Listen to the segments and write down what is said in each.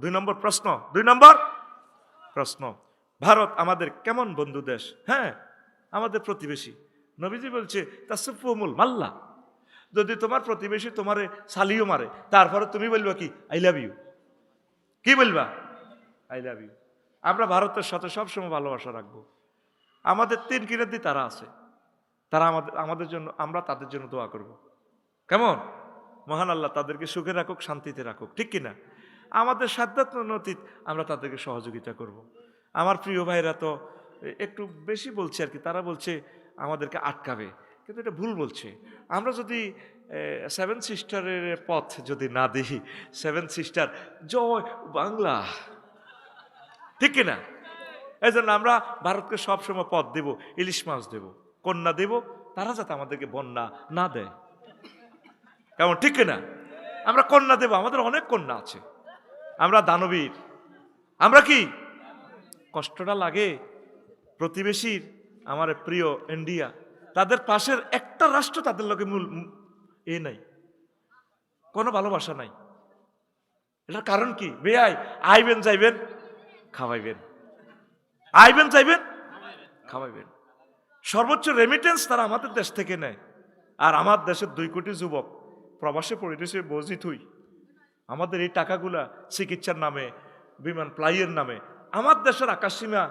দুই নম্বর প্রশ্ন, দুই নম্বর প্রশ্ন, ভারত আমাদের কেমন বন্ধু দেশ? হ্যাঁ আমাদের প্রতিবেশী। নবীজি বলছে তাসফুমুল মাল্লা। যদি তোমার প্রতিবেশী তোমারে সালিও মারে, তারপরে তুমি বলবা কি, আই লাভ ইউ। কি বলবা? I love you. আমরা ভারতের সাথে সবসময় ভালোবাসা রাখব। আমাদের তিন কিরাতি তারা আছে। তারা আমাদের আমাদের জন্য, আমরা তাদের জন্য দোয়া করব। কেমন? মহান আল্লাহ তাদেরকে সুখে রাখুক, শান্তিতে রাখুক, ঠিক কিনা? আমাদের সাধ্যাত্ম নতীত আমরা তাদেরকে সহযোগিতা করব। আমার প্রিয় ভাইরা তো একটু বেশি বলছে আর কি, তারা বলছে আমাদেরকে আটকাবে, কিন্তু এটা ভুল বলছে। আমরা যদি সেভেন সিস্টারের পথ যদি না দিই সেভেন সিস্টার জয় বাংলা। ঠিক কিনা? এই জন্য আমরা ভারতকে সবসময় পথ দেব, ইলিশ মাছ দেব, কন্যা দেব, তারা যাতে আমাদেরকে বন্যা না দেয়। কেমন? ঠিক কিনা? আমরা কন্যা দেব, আমাদের অনেক কন্যা আছে। আমরা দানবীর। আমরা কি? কষ্টটা লাগে। প্রতিবেশীর, আমার প্রিয় ইন্ডিয়া, তাদের পাশের একটা রাষ্ট্র তাদের লোকে মূল এ নাই। কোনো ভালোবাসা নাই। এটার কারণ কি? বেআই, আইবেন, যাইবেন, খাওয়াইবেন। আইবেন চাইবেন খাওয়াইবেন। সর্বোচ্চ রেমিটেন্স তারা আমাদের দেশ থেকে নেয়। আর আমার দেশের দুই কোটি যুবক প্রবাসে পরিবেশে বজিত হই আমাদের এই টাকাগুলা চিকিৎসার নামে, বিমান প্লাইয়ের নামে, আমার দেশের আকাশসীমা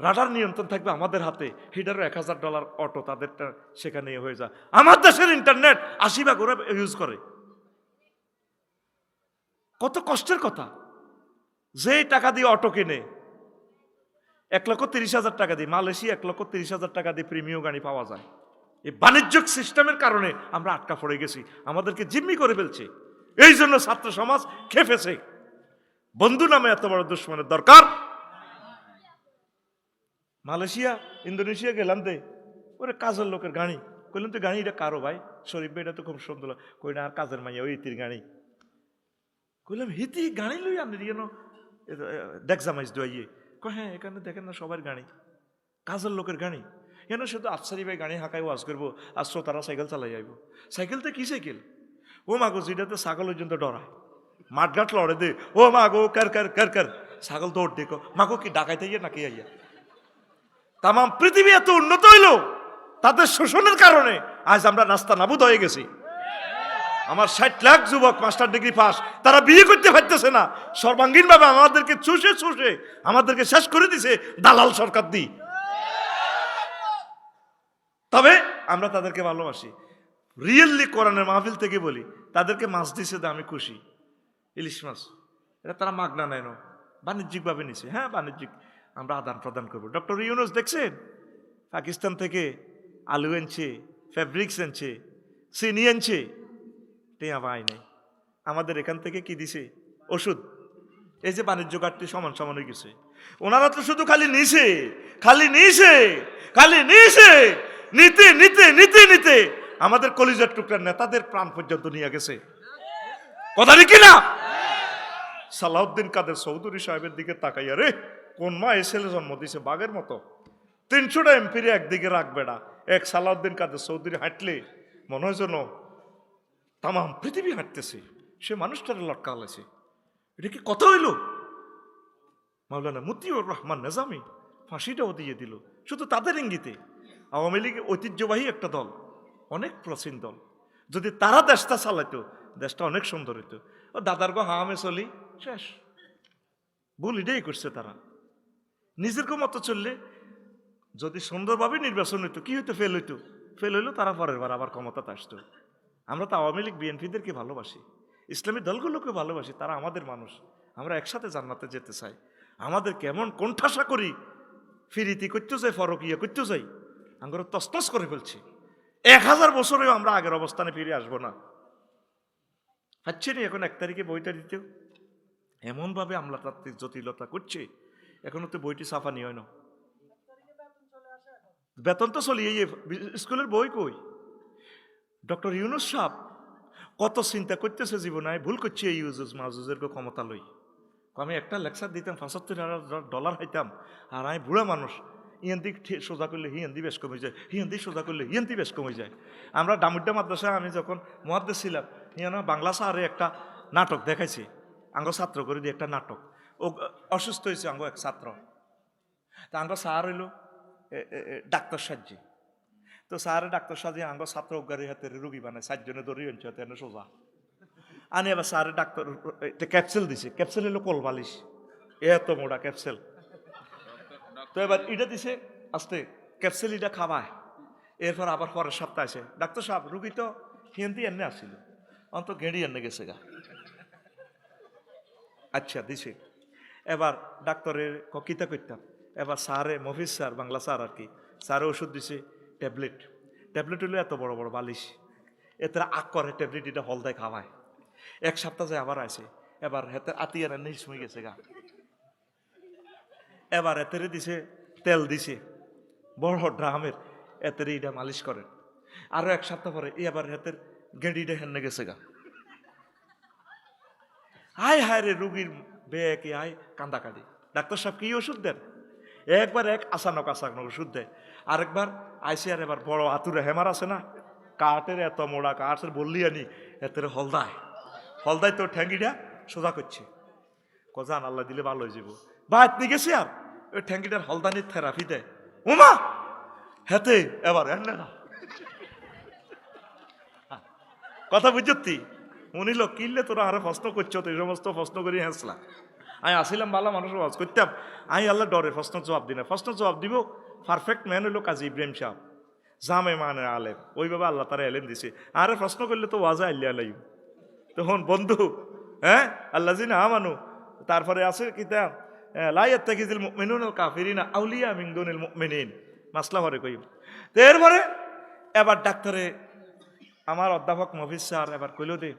রাডার নিয়ন্ত্রণ থাকবে আমাদের হাতে হিটারও এক হাজার ডলার অটো তাদেরটা সেখানে ইয়ে হয়ে যায়। আমার দেশের ইন্টারনেট আশি ভাগ ওরা ইউজ করে। কত কষ্টের কথা। যেই টাকা দিয়ে অটো কেনে, এক লক্ষ তিরিশ হাজার টাকা দিয়ে, মালয়েশিয়া এক লক্ষ তিরিশ হাজার টাকা দিয়ে প্রিমিয়াম গাড়ি পাওয়া যায়। এই বাণিজ্যিক সিস্টেমের কারণে আমরা আটকা পড়ে গেছি। আমাদেরকে জিম্মি করে ফেলছে। এই জন্য ছাত্র সমাজ খেপেছে। বন্ধু নামে এত বড় দুশ্মনের দরকার? মালয়েশিয়া, ইন্দোনেশিয়া গেলাম দে। ওরে কাজের লোকের গাড়ি। কইলাম তো গাড়ি এটা কারও ভাই? শরীফ ভাই এটা তো খুব সুন্দর কই না, আর কাজের মাইয়া, ওই ইতির গাড়ি। কইলাম, হিতি গাড়ি লই আনি কেন? দেখ জামাইজ দোয়াইয়ে কয় হ্যাঁ এখানে দেখেন না সবার গাড়ি। কাজের লোকের গাড়ি। কেন শুধু আফসারি ভাই গাড়ি হাঁকাই ওয়াজ করব আর শ্রোতারা সাইকেল চালাই যাইব সাইকেল তো কি সাইকেল? ও মাগো যেটাতে ছাগল পর্যন্ত ডরায়। মাঠঘাট লড়ে দে। ও মাগো কার কার কার কার। ছাগল দৌড় দেখো। মাগো কি ডাকাইতে ইয়ে নাকি আইয়া? তাম পৃথিবী এত উন্নত হইল তাদের শোষণের কারণে আজ আমরা নাস্তা নাবুদ হয়ে গেছি। আমার ষাট লাখ যুবক মাস্টার ডিগ্রি পাস, তারা বিয়ে করতে পারতেছে না। সর্বাঙ্গীনভাবে আমাদেরকে চুষে চুষে, আমাদেরকে শেষ করে দিছে দালাল সরকার দি। তবে আমরা তাদেরকে ভালোবাসি। রিয়েললি কোরআনের মাহফিল থেকে বলি, তাদেরকে মাছ দিছে তো আমি খুশি। ইলিশ মাছ, এটা তারা মাগনা নেয় না। বাণিজ্যিকভাবে নিছে। হ্যাঁ বাণিজ্যিক। আমরা আদান প্রদান করব। ডক্টর ইউনুস দেখছেন? পাকিস্তান থেকে আলু এনছে ফ্যাব্রিক্স এনছে, চিনি এনেছে। টেয়া পাই নাই। আমাদের এখান থেকে কি দিছে? ওষুধ। এই যে বাণিজ্য কাটতে সমান সমান হয়ে গেছে। ওনারা তো শুধু খালি নিছে খালি নিছে খালি নিছে। নিতে নিতে নিতে নিতে। আমাদের কলিজার টুকরার নেতাদের প্রাণ পর্যন্ত নিয়ে গেছে। কথা কি না সালাউদ্দিন কাদের চৌধুরী সাহেবের দিকে তাকাইয়া, রে, কোন মা এ ছেলে জন্ম দিছে বাঘের মতো? তিনশোটা এমপিরে একদিকে রাখবে না এক সালাউদ্দিন কাদের চৌধুরী হাঁটলে মনে হয় যেন তাম পৃথিবী হাঁটতেছে। সে মানুষটার লটকা আছে এটা কি কথা হইল? মাওলানা মতিউর রহমান নেজামি ফাঁসিটাও দিয়ে দিল। শুধু তাদের ইঙ্গিতে। আওয়ামী লীগ ঐতিহ্যবাহী একটা দল। অনেক প্রাচীন দল। যদি তারা দেশটা চালাইতো, দেশটা অনেক সুন্দর হইতো। ও দাদার গো হামে চলি। শেষ। ভুল এটাই করছে তারা। নিজের মতো চললে, যদি সুন্দরভাবে নির্বাচন হইতো, কি হইতো? ফেল হইতো। ফেল হইল, তারা পরের বার আবার ক্ষমতাতে আসতো। আমরা তো আওয়ামী লীগ বিএনপিদেরকে ভালোবাসি। ইসলামী দলগুলোকে ভালোবাসি, তারা আমাদের মানুষ। আমরা একসাথে জান্নাতে যেতে চাই। আমাদের কেমন কোণঠাসা করি, ফিরিতি করতে যাই ফরকিয়া করতে যাই আমরা তসতস করে ফেলছি। এক হাজার বছরেও আমরা আগের অবস্থানে ফিরে আসব না। পাচ্ছে না এখন এক তারিখে বইটা দিতেও। এমনভাবে আমলাতান্ত্রিক জটিলতা করছে, এখনও তো বইটি নিয়ে হয় না? বেতন তো চলিয়ে স্কুলের বই কই? ডক্টর ইউনুস সাহ কত চিন্তা করতেছে জীবনে ভুল করছি এই ইউজুজ মাজুজের ক্ষমতা লই। আমি একটা লেকচার দিতাম, পঁচাত্তর হাজার ডলার হাইতাম, আর আমি বুড়া মানুষ ইয়েন্দি সোজা করলে হিয়েন্দি বেশ কমে যায় হিয়েন্দি সোজা করলে হিয়েন্দি বেশ কমে যায়। আমরা ডামুড্ডা মাদ্রাসায় আমি যখন মহাদ্দেশ ছিলাম ইয়ানা বাংলা সাহারে একটা নাটক দেখাইছি, আঙ্গ ছাত্র করে দিয়ে একটা নাটক। ও অসুস্থ হয়েছে আঙ্গ এক ছাত্র। তা আঙ্গ স্যার হইল ডাক্তার সাজ্জি। তো স্যারে ডাক্তার সাজি আঙ্গ ছাত্র গাড়ি হাতে রুগী বানায়, সাতজনে ধরি আনছে হাতে সোজা। আনি এবার স্যারে ডাক্তার ক্যাপসুল দিছে, ক্যাপসুল হলো কলবালিশ। এত মোটা ক্যাপসুল। তো এবার এটা দিছে, আস্তে ক্যাপসুল এটা খাবায় এরপর আবার পরের সপ্তাহ আছে ডাক্তার সাহেব, রুগী তো হিন্দি এনে আসছিল অন্ত গেঁড়ি এনে গেছে গা। আচ্ছা দিছে। এবার ডাক্তারের কিতা করতাম এবার স্যারে, মফিজ স্যার, বাংলা স্যার আর কি, স্যারে ওষুধ দিছে, ট্যাবলেট। ট্যাবলেট হলো এত বড় বড় বালিশ। এতে আগ করে ট্যাবলেট এটা হলদায় খাওয়ায় এক সপ্তাহ যায় আবার আছে এবার হেতে আতিয়ার নিজ হয়ে গেছে গা। এবার এতেরে দিছে, তেল দিছে। বড় ড্রামের এতেরে এটা মালিশ করেন আরও এক সপ্তাহ পরে এই আবার হেতের গেঁড়িটা হেনে গেছে গা। হায় হায় রে রুগীর বেকে আয় কান্দা কাঁদি। ডাক্তার সাহেব, কি ওষুধ দেন? একবার এক আসানক আসানক ওষুধ দেয়। আরেকবার আইসি আর এবার বড় আতুরে হেমার আছে না? কাঠের এত মোড়া, কাঠের বললি আনি, এতের হলদায়। হলদায় তো ঠ্যাঙ্গিটা সোজা করছে। কজান আল্লাহ দিলে ভালো হয়ে যাব। বা আপনি গেছি আর ওই ঠ্যাঙ্গিটার হলদানির থেরাপি দেয় উমা! হেতে এবার এনে না কথা বুঝতি উনি লোক কিনলে তোরা আরও প্রশ্ন করছ তো এই সমস্ত প্রশ্ন করি হেসলা আমি আসিলাম ভালো মানুষ ওয়াজ করতাম আমি আল্লাহ ডরে প্রশ্ন জবাব দিই না। প্রশ্ন জবাব দিব পারফেক্ট ম্যান হইল কাজী ইব্রাহিম সাহ জামে মানে আলেম। ওইভাবে আল্লাহ তারা এলেম দিছে। আরে প্রশ্ন করলে তো ওয়াজা আল্লাহ আলাই তখন বন্ধু হ্যাঁ আল্লাহ জি না আমানু তারপরে আছে কিতা? লাইয়াত তাকিজিল মুমিনুন আল কাফিরিনা আউলিয়া মিন দুনিল মুমিনিন মাসলা হরে কই এরপরে এবার ডাক্তারে আমার অধ্যাপক মফিজ স্যার এবার কইল দে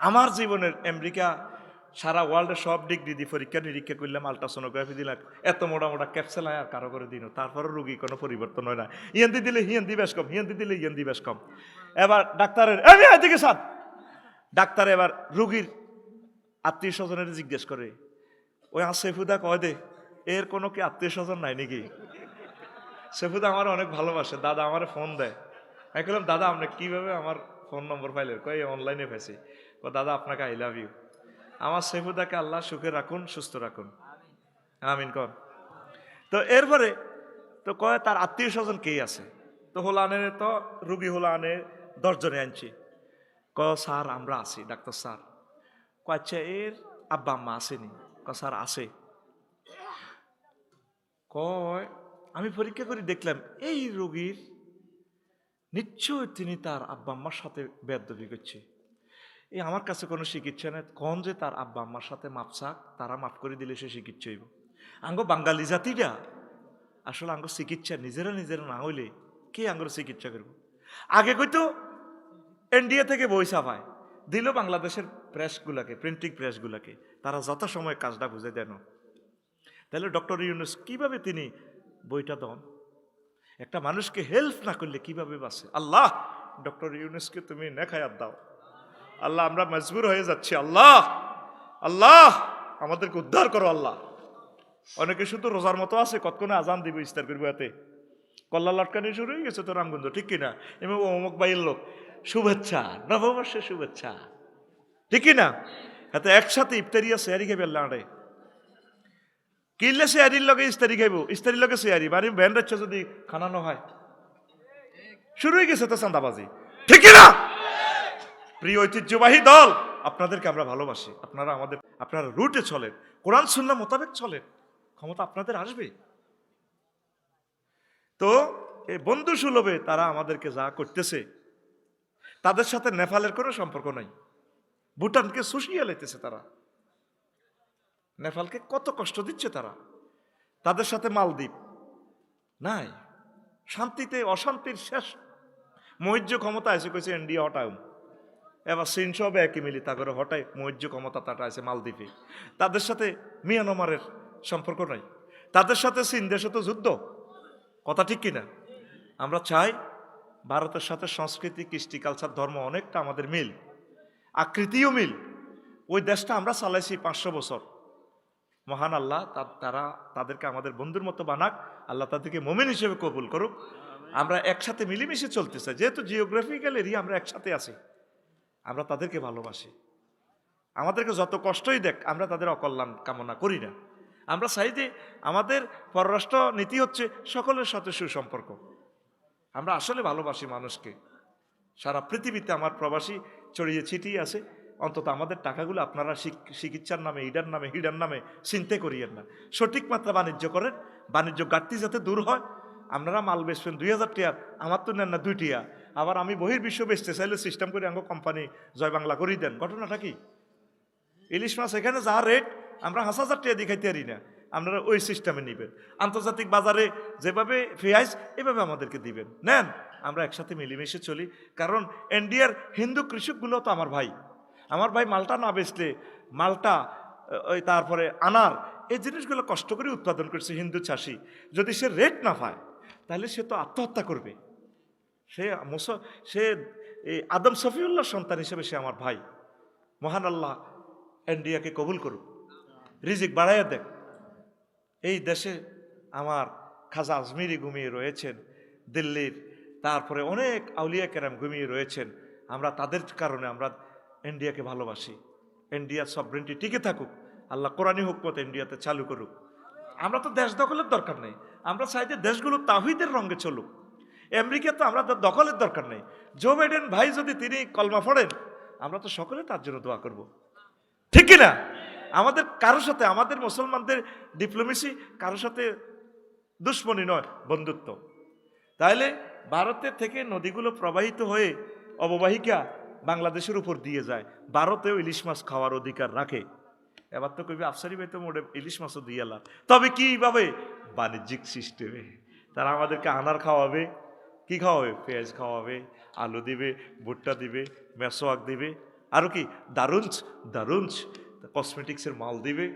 আমার জীবনের আমেরিকা সারা ওয়ার্ল্ডে সব ডিগ্রি দিয়ে পরীক্ষা নিরীক্ষা করলাম আলট্রাসোনোগ্রাফি দিলাম এত মোটা মোটা ক্যাপসেল আর কারও করে দিন তারপরে রুগী কোনো পরিবর্তন হয় না হিয়ান্দি দিলে হিয়ান্দি বেশ কম হিয়ান্দি দিলে হিয়ান্দি বেশ কম এবার ডাক্তারের এদিকে সাত ডাক্তার এবার রুগীর আত্মীয় স্বজনের জিজ্ঞেস করে ওই আর সেফুদা কয় দে, এর কোনো কি আত্মীয় স্বজন নাই নাকি? সেফুদা আমার অনেক ভালোবাসে, দাদা আমার ফোন দেয়। আমি বললাম দাদা, আপনি কীভাবে আমার ফোন নম্বর পাইলেন? কই অনলাইনে পেয়েছি ও দাদা, আপনাকে আই লাভ ইউ। আমার সেফুদাকে আল্লাহ সুখে রাখুন, সুস্থ রাখুন। আমিন কর। তো এরপরে, তো কয়, তার আত্মীয় স্বজন কে আছে? তো হোলানে তো রুগী হোলানে দশজনে আনছি। ক স্যার, আমরা আছি, ডাক্তার স্যার। ক আচ্ছা এর আব্বা আম্মা আসেনি ক স্যার আছে। কয়, আমি পরীক্ষা করে দেখলাম, এই রোগীর নিশ্চয় তিনি তার আব্বা আম্মার সাথে বেদবি করছে। এই আমার কাছে কোনো চিকিৎসা নেই, কন যে তার আব্বা আম্মার সাথে মাপসাক তারা মাফ করে দিলে সে চিকিৎসা হইব। আঙ্গ বাঙালি জাতিটা, আসলে আঙ্গ চিকিৎসা নিজেরা নিজেরা না হইলে কে আঙ্গর চিকিৎসা করব? আগে কইতো ইন্ডিয়া থেকে বই ছাপায়, দিল বাংলাদেশের প্রেসগুলাকে প্রিন্টিং প্রেসগুলাকে তারা যথাসময়ে কাজটা বুঝে দেন তাহলে ডক্টর ইউনুস কীভাবে তিনি বইটা দন? একটা মানুষকে হেল্প না করলে কীভাবে বাঁচে? আল্লাহ, ডক্টর ইউনুসকে তুমি নেখায়াত দাও। আল্লাহ, আমরা মজবুর হয়ে যাচ্ছি। আল্লাহ আল্লাহ, আমাদেরকে উদ্ধার করো আল্লাহ। অনেকে শুধু রোজার মতো আছে, কতক্ষণে আজান দিব ইস্তার করব এতে? কল্লা লটকানি শুরু হয়ে গেছে তো রামগঞ্জ ঠিক কিনা? এবং অমুক বাইয়ের লোক, শুভেচ্ছা, নববর্ষের শুভেচ্ছা। ঠিক কিনা এতে একসাথে ইফতারিয়া শেয়ারি খাইবে আল্লাহ আড়ে কিনলে শেয়ারির লগে ইস্তারি খাইব, ইস্তারির লগে শেয়ারি মানে ব্যান রাখছে যদি খানানো হয়। শুরু হয়ে গেছে তো চান্দাবাজি ঠিক কিনা প্রিয় ঐতিহ্যবাহী দল, আপনাদেরকে আমরা ভালোবাসি। আপনারা আমাদের, আপনারা রুটে চলেন, কোরআন শূন্য মোতাবেক চলেন। ক্ষমতা আপনাদের আসবে তো, এই বন্ধু সুলভে তারা আমাদেরকে যা করতেছে, তাদের সাথে নেপালের কোনো সম্পর্ক নাই। ভুটানকে শুষিয়ে লেতেছে তারা। নেপালকে কত কষ্ট দিচ্ছে তারা। তাদের সাথে মালদ্বীপ নাই। শান্তিতে, অশান্তির শেষ মৈর্য ক্ষমতা আছে, কইছে ইন্ডিয়া হটাও। এবার চীন সব একই মিলি তা করে হটাই মৈর্য ক্ষমতা তাটা আছে মালদ্বীপে। তাদের সাথে মিয়ানমারের সম্পর্ক নাই। তাদের সাথে চীন দেশে তো যুদ্ধ। কথা ঠিক কিনা? আমরা চাই ভারতের সাথে সংস্কৃতি, কৃষ্টি কালচার ধর্ম অনেকটা আমাদের মিল। আকৃতিও মিল। ওই দেশটা আমরা চালাইছি পাঁচশো বছর। মহান আল্লাহ তারা তাদেরকে আমাদের বন্ধুর মতো বানাক, আল্লাহ তাদেরকে মোমেন হিসেবে কবুল করুক। আমরা একসাথে মিলেমিশে চলতে চাই যেহেতু জিওগ্রাফিক্যাল এরিয়া আমরা একসাথে আছি, আমরা তাদেরকে ভালোবাসি। আমাদেরকে যত কষ্টই দেখ, আমরা তাদের অকল্যাণ কামনা করি না। আমরা চাই যে আমাদের পররাষ্ট্র নীতি হচ্ছে সকলের সাথে সুসম্পর্ক। আমরা আসলে ভালোবাসি মানুষকে। সারা পৃথিবীতে আমার প্রবাসী ছড়িয়ে ছিটিয়ে আছে। অন্তত আমাদের টাকাগুলো আপনারা চিকিৎসার নামে, ইডার নামে, হিডার নামে চিন্তা করিয়েন না। সঠিক মাত্রা বাণিজ্য করেন। বাণিজ্য ঘাটতি যাতে দূর হয়। আপনারা মাল বেচবেন দুই হাজার টিয়ার আমার তো নেন না দুই টিয়া। আবার আমি বহির্বিশ্ব বেচতে চাইলে সিস্টেম করে আঙ্গ কোম্পানি জয় বাংলা করেই দেন। ঘটনাটা কি? ইলিশ মাছ এখানে যা রেট আমরা হাজার হাজার টাকা দেখাইতে পারি না। আপনারা ওই সিস্টেমে নেবেন। আন্তর্জাতিক বাজারে যেভাবে ফেয়াইস এভাবে আমাদেরকে দিবেন। নেন, আমরা একসাথে মিলেমিশে চলি। কারণ ইন্ডিয়ার হিন্দু কৃষকগুলো তো আমার ভাই। আমার ভাই মালটা না বেচলে, মালটা ওই তারপরে আনার, এই জিনিসগুলো কষ্ট করে উৎপাদন করছে হিন্দু চাষি। যদি সে রেট না পায়, তাহলে সে তো আত্মহত্যা করবে। সে মুস, সে আদম সফিউল্লাহ সন্তান হিসেবে সে আমার ভাই। মহান আল্লাহ ইন্ডিয়াকে কবুল করুক। রিজিক বাড়াইয়া দেখ এই দেশে আমার খাজা আজমিরি ঘুমিয়ে রয়েছেন, দিল্লির, তারপরে অনেক আউলিয়া কেরাম ঘুমিয়ে রয়েছেন। আমরা তাদের কারণে আমরা ইন্ডিয়াকে ভালোবাসি। ইন্ডিয়ার সবরেন্টি টিকে থাকুক, আল্লাহ কোরআনী হুকমত ইন্ডিয়াতে চালু করুক। আমরা তো দেশ দখলের দরকার নেই। আমরা চাই যে দেশগুলো তাহিদের রঙে চলুক। আমেরিকা তো আমরা দখলের দরকার নেই। জো বাইডেন ভাই যদি তিনি কলমা পড়েন, আমরা তো সকলে তার জন্য দোয়া করব। ঠিক কি না আমাদের কারোর সাথে, আমাদের মুসলমানদের ডিপ্লোমেসি কারোর সাথে দুশ্মনী নয়, বন্ধুত্ব। তাইলে ভারতের থেকে নদীগুলো প্রবাহিত হয়ে অববাহিকা বাংলাদেশের উপর দিয়ে যায়। ভারতেও ইলিশ মাছ খাওয়ার অধিকার রাখে। এবার তো কবি আফসারি ভাই তো মোটে ইলিশ মাছও দিয়ে এলাম। তবে কীভাবে? বাণিজ্যিক সিস্টেমে তারা আমাদেরকে আনার খাওয়াবে। কি খাওয়াবে? পেঁয়াজ খাওয়াবে, আলু দিবে, ভুট্টা দিবে, মেসোয়াক দিবে। আরও কি? দারুঞ্চ দারুঞ্চ কসমেটিক্সের মাল দিবে,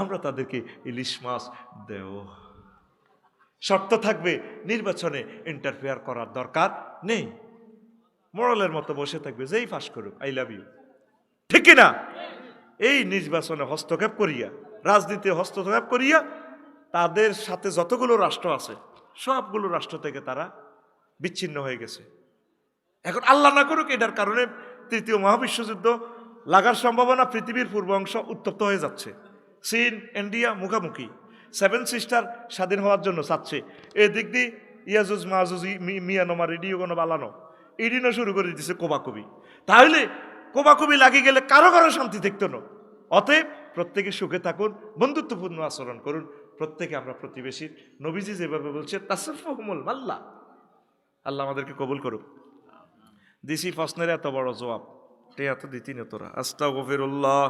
আমরা তাদেরকে ইলিশ মাছ দেব। শর্ত থাকবে, নির্বাচনে ইন্টারফেয়ার করার দরকার নেই। মোড়লের মতো বসে থাকবে, যেই ফাঁস করুক আই লাভ ইউ ঠিক না? এই নির্বাচনে হস্তক্ষেপ করিয়া রাজনীতি হস্তক্ষেপ করিয়া, তাদের সাথে যতগুলো রাষ্ট্র আছে, সবগুলো রাষ্ট্র থেকে তারা বিচ্ছিন্ন হয়ে গেছে। এখন আল্লাহ না করুক, এটার কারণে তৃতীয় মহাবিশ্বযুদ্ধ লাগার সম্ভাবনা পৃথিবীর পূর্ব অংশ উত্তপ্ত হয়ে যাচ্ছে। চীন, ইন্ডিয়া মুখামুখি। সেভেন সিস্টার স্বাধীন হওয়ার জন্য চাচ্ছে। এদিক দিয়ে ইয়াজুজ মাহুজ মিয়ানোমার ইডিও কোনো বালানো। ইডিনও শুরু করে দিচ্ছে কোবাকবি। তাহলে কোবাকবি লাগিয়ে গেলে কারও কারও শান্তি থাকতো না। অতএব প্রত্যেকে সুখে থাকুন, বন্ধুত্বপূর্ণ আচরণ করুন। প্রত্যেকে আমরা প্রতিবেশীর। নবীজি যেভাবে বলছে তাসফুল মাল্লা। আল্লাহ আমাদেরকে কবুল করুক। দিছি প্রশ্নের এত বড় জবাব। তে এত দিতি না তোরা। আস্তা গফিরুল্লাহ